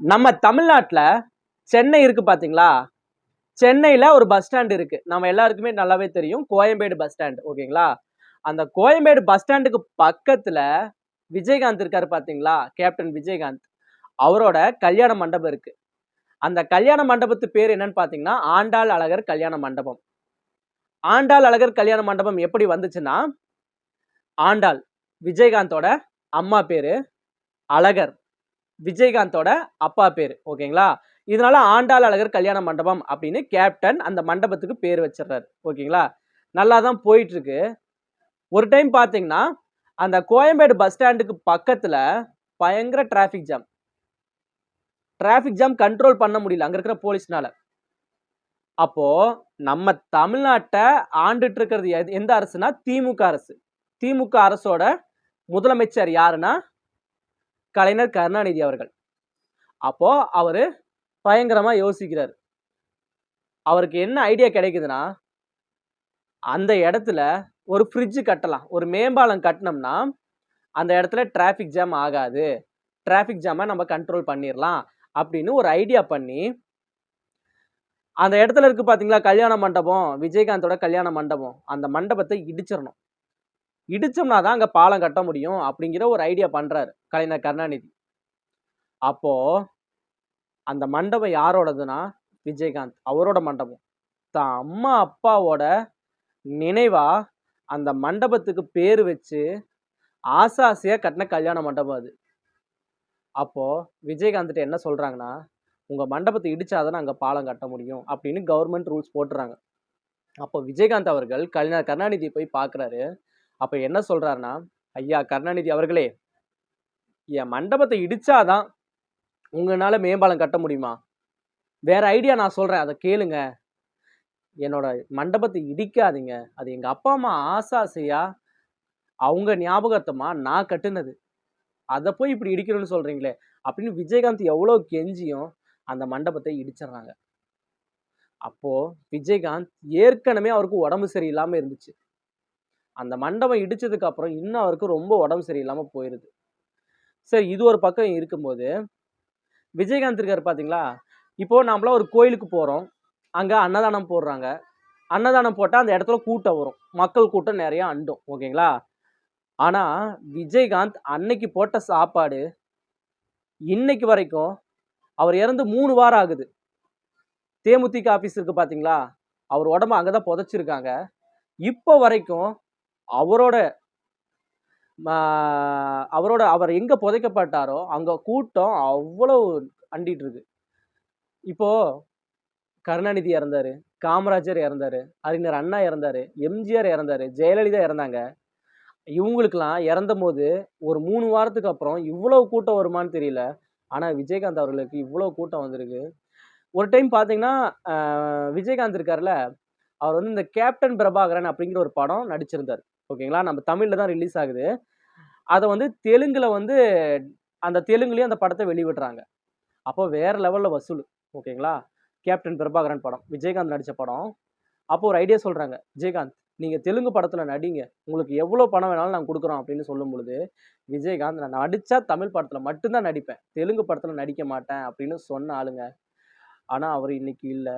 நம்ம தமிழ்நாட்டில் சென்னை இருக்கு பார்த்தீங்களா சென்னையில் ஒரு பஸ் ஸ்டாண்ட் இருக்கு. நம்ம எல்லாருக்குமே நல்லாவே தெரியும். கோயம்பேடு பஸ் ஸ்டாண்ட் ஓகேங்களா? அந்த கோயம்பேடு பஸ் ஸ்டாண்டுக்கு பக்கத்தில் விஜயகாந்த் இருக்கார் பார்த்தீங்களா கேப்டன் விஜயகாந்த். அவரோட கல்யாண மண்டபம் இருக்கு. அந்த கல்யாண மண்டபத்து பேர் என்னன்னு பார்த்தீங்கன்னா ஆண்டாள் அழகர் கல்யாண மண்டபம். ஆண்டாள் அழகர் கல்யாண மண்டபம் எப்படி வந்துச்சுன்னா ஆண்டாள் விஜயகாந்தோட அம்மா பேரு அழகர். விஜயகாந்தோட அப்பா பேர் ஓகேங்களா? இதனால ஆண்டாள் அழகர் கல்யாண மண்டபம் அப்படின்னு கேப்டன் அந்த மண்டபத்துக்கு பேர் வச்சிடுறாரு ஓகேங்களா? நல்லா தான் போயிட்டு இருக்கு ஒரு டைம் பார்த்தீங்கன்னா அந்த கோயம்பேடு பஸ் ஸ்டாண்டுக்கு பக்கத்தில் பயங்கர traffic jam traffic jam control பண்ண முடியல அங்கே இருக்கிற போலீஸ்னால அப்போ நம்ம தமிழ்நாட்டை ஆண்டுட்டு இருக்கிறது எந்த அரசுனா திமுக அரசு. திமுக அரசோட முதலமைச்சர் யாருன்னா கலைஞர் கருணாநிதி அவர்கள். அப்போ அவர் பயங்கரமா யோசிக்கிறார். அவருக்கு என்ன ஐடியா கிடைக்குதுன்னா அந்த இடத்துல ஒரு ஃப்ரிட்ஜ் கட்டலாம். ஒரு மேம்பாலம் கட்டினோம்னா அந்த இடத்துல டிராஃபிக் ஜாம் ஆகாது. டிராஃபிக் ஜாமை நம்ம கண்ட்ரோல் பண்ணிடலாம் அப்படின்னு ஒரு ஐடியா பண்ணி அந்த இடத்துல இருக்கு பார்த்தீங்களா கல்யாண மண்டபம் விஜயகாந்தோட கல்யாண மண்டபம். அந்த மண்டபத்தை இடிச்சிடணும் இடிச்சோம்னா தான் அங்கே பாலம் கட்ட முடியும் அப்படிங்கிற ஒரு ஐடியா பண்ணுறாரு கலைஞர் கருணாநிதி. அப்போ அந்த மண்டபம் யாரோடதுன்னா விஜயகாந்த் அவரோட மண்டபம். தான் அம்மா அப்பாவோட நினைவாக அந்த மண்டபத்துக்கு பேர் வச்சு ஆசை ஆசையாக கட்டின கல்யாண மண்டபம் அது. அப்போது விஜயகாந்த்கிட்ட என்ன சொல்கிறாங்கன்னா உங்கள் மண்டபத்தை இடித்தாதான் அங்கே பாலம் கட்ட முடியும் அப்படின்னு கவர்மெண்ட் ரூல்ஸ் போட்டுறாங்க. அப்போ விஜயகாந்த் அவர்கள் கலைஞர் கருணாநிதி போய் பார்க்குறாரு அப்போ என்ன சொல்கிறாருன்னா ஐயா கருணாநிதி அவர்களே என் மண்டபத்தை இடித்தாதான் உங்களால் மேம்பாலம் கட்ட முடியுமா? வேற ஐடியா நான் சொல்கிறேன் அதை கேளுங்க. என்னோட மண்டபத்தை இடிக்காதீங்க. அது எங்கள் அப்பா அம்மா ஆசை அவங்க ஞாபகத்தமாக நான் கட்டுனது. அதை போய் இப்படி இடிக்கணும்னு சொல்கிறீங்களே அப்படின்னு விஜயகாந்த் எவ்வளோ கெஞ்சியும் அந்த மண்டபத்தை இடிச்சிடுறாங்க. அப்போது விஜயகாந்த் ஏற்கனவே அவருக்கு உடம்பு சரியில்லாமல் இருந்துச்சு. அந்த மண்டபம் இடித்ததுக்கு அப்புறம் இன்னும் அவருக்கு ரொம்ப உடம்பு சரியில்லாமல் போயிடுது சரி இது ஒரு பக்கம் இருக்கும்போது விஜயகாந்த் இருக்கார் பார்த்தீங்களா இப்போது நாமளாம் ஒரு கோயிலுக்கு போகிறோம் அங்கே அன்னதானம் போடுறாங்க. அன்னதானம் போட்டால் அந்த இடத்துல கூட்டம் வரும். மக்கள் கூட்டம் நிறையா அண்டும் ஓகேங்களா? ஆனால் விஜயகாந்த் அன்னைக்கு போட்ட சாப்பாடு இன்னைக்கு வரைக்கும் அவர் இறந்து மூணு வாரம் ஆகுது. தேமுதிக ஆபீஸ் இருக்குது பார்த்தீங்களா அவர் உடம்ப அங்கதான் புதைச்சிருக்காங்க. இப்போ வரைக்கும் அவரோட ம- அவரோட அவர் எங்க புதைக்கப்பட்டாரோ அங்க கூட்டம் அவ்வளவு அண்டிட்டு இருக்கு இப்போ கருணாநிதி இறந்தாரு காமராஜர் இறந்தாரு அறிஞர் அண்ணா இறந்தாரு எம்ஜிஆர் இறந்தாரு ஜெயலலிதா இறந்தாங்க. இவங்களுக்கெல்லாம் இறந்த போது ஒரு மூணு வாரத்துக்கு அப்புறம் இவ்வளவு கூட்டம் வருமான்னு தெரியல. ஆனா விஜயகாந்த் அவர்களுக்கு இவ்வளவு கூட்டம் வந்திருக்கு. ஒரு டைம் பாத்தீங்கன்னா விஜயகாந்த் இருக்காருல்ல அவர் வந்து இந்த கேப்டன் பிரபாகரன் அப்படிங்கிற ஒரு படம் நடிச்சிருந்தார். ஓகேங்களா? நம்ம தமிழில் தான் ரிலீஸ் ஆகுது. அதை வந்து தெலுங்கில் வந்து அந்த தெலுங்குலேயும் அந்த படத்தை வெளிவிடுறாங்க அப்போ வேற லெவலில் வசூல் ஓகேங்களா? கேப்டன் பிரபாகரன் படம் விஜயகாந்த் நடித்த படம். அப்போ ஒரு ஐடியா சொல்கிறாங்க விஜயகாந்த் நீங்கள் தெலுங்கு படத்தில் நடிங்க. உங்களுக்கு எவ்வளோ பணம் வேணாலும் நாங்கள் கொடுக்குறோம் அப்படின்னு சொல்லும் பொழுது விஜயகாந்த் நான் நடித்தா தமிழ் படத்தில் மட்டும்தான் நடிப்பேன். தெலுங்கு படத்தில் நடிக்க மாட்டேன் அப்படின்னு சொன்ன ஆளுங்க. ஆனால் அவர் இன்னைக்கு இல்லை.